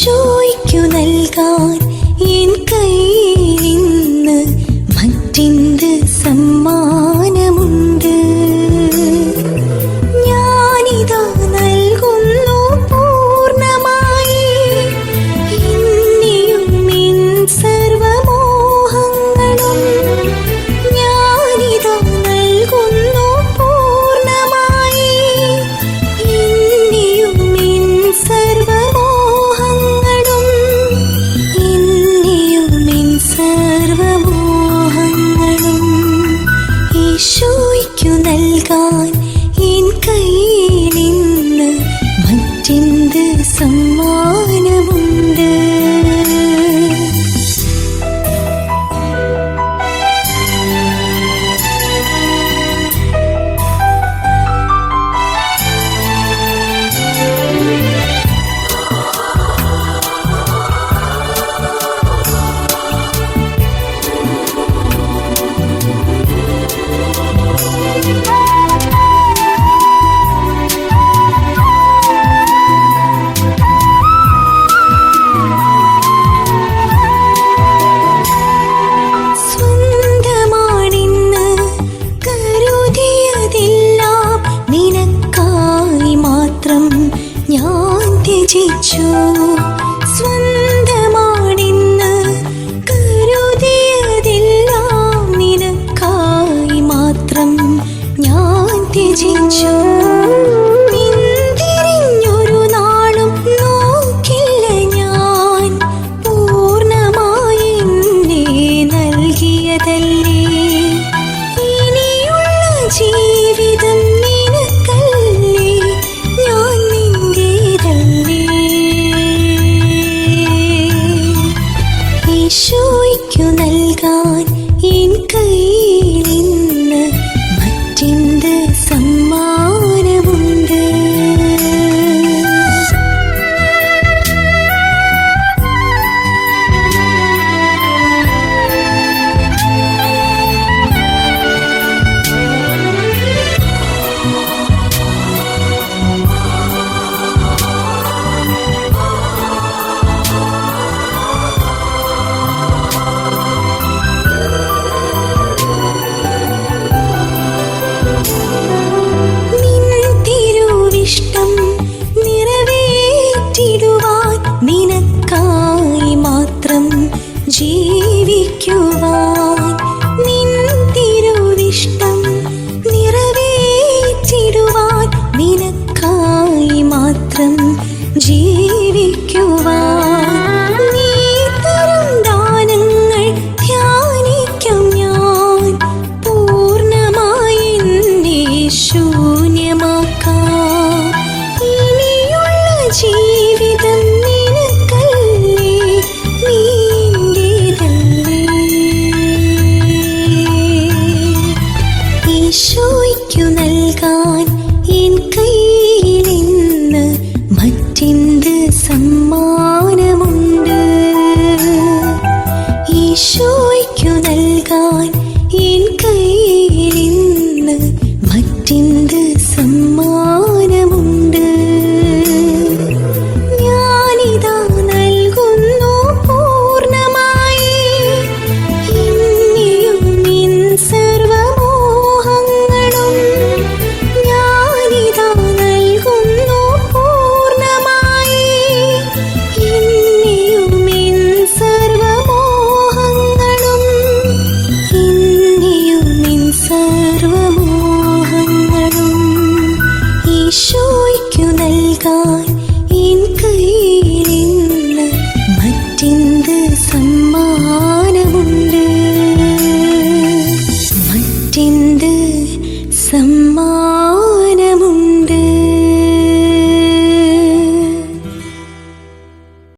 ഈശോയ്ക്കു നൽകാൻ എൻ കയ്യിൽ നിന്ന് മറ്റെന്ത് സമ്മാ യേശു നിനക്കായി മാത്രം ഞാൻ ത്യജിച്ചു. ഓർമ്മയ്ക്കു നൽകാൻ എൻ കയ്യിൽ ഇന്ന് മറ്റെന്ത് സമ്മാനമുണ്ട്? ഈശോ 高。